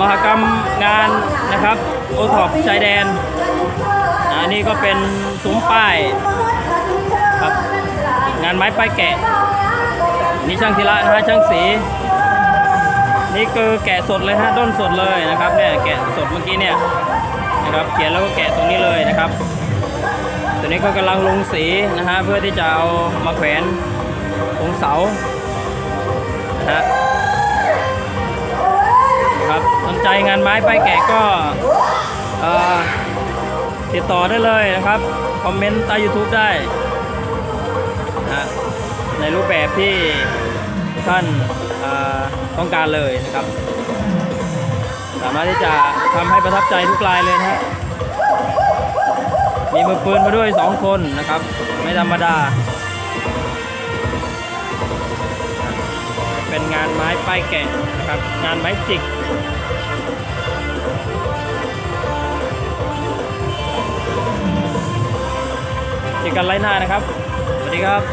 มหกรรมงานนะครับโอท็อปชายแดนอันนี้ก็เป็นซุ้มป้ายครับงานไม้ป้ายแกะ นี่ช่างธีระนะฮะช่างสี นี่คือแกะสดเลยฮะด้นสดเลยนะครับเนี่ยแกะสดเมื่อกี้เนี่ยนะครับเขียนแล้วก็แกะตรงนี้เลยนะครับตัวนี้ก็กำลังลงสีนะฮะเพื่อที่จะเอามาแขวนตรงเสานะฮะ นใจงานไม้ป้ายแกะก็ติดต่อได้เลยนะครับ คอมเมนต์ใต้ YouTube ได้นะในรูปแบบที่ท่านต้องการเลยนะครับ สามารถที่จะทำให้ประทับใจทุกรายเลยนะฮะมีมือปืนมาด้วย 2 คนนะครับ ไม่ธรรมดา เป็นงานไม้ป้ายแกะนะครับ งานไม้จิก เจอกันไลน์หน้านะครับ สวัสดีครับ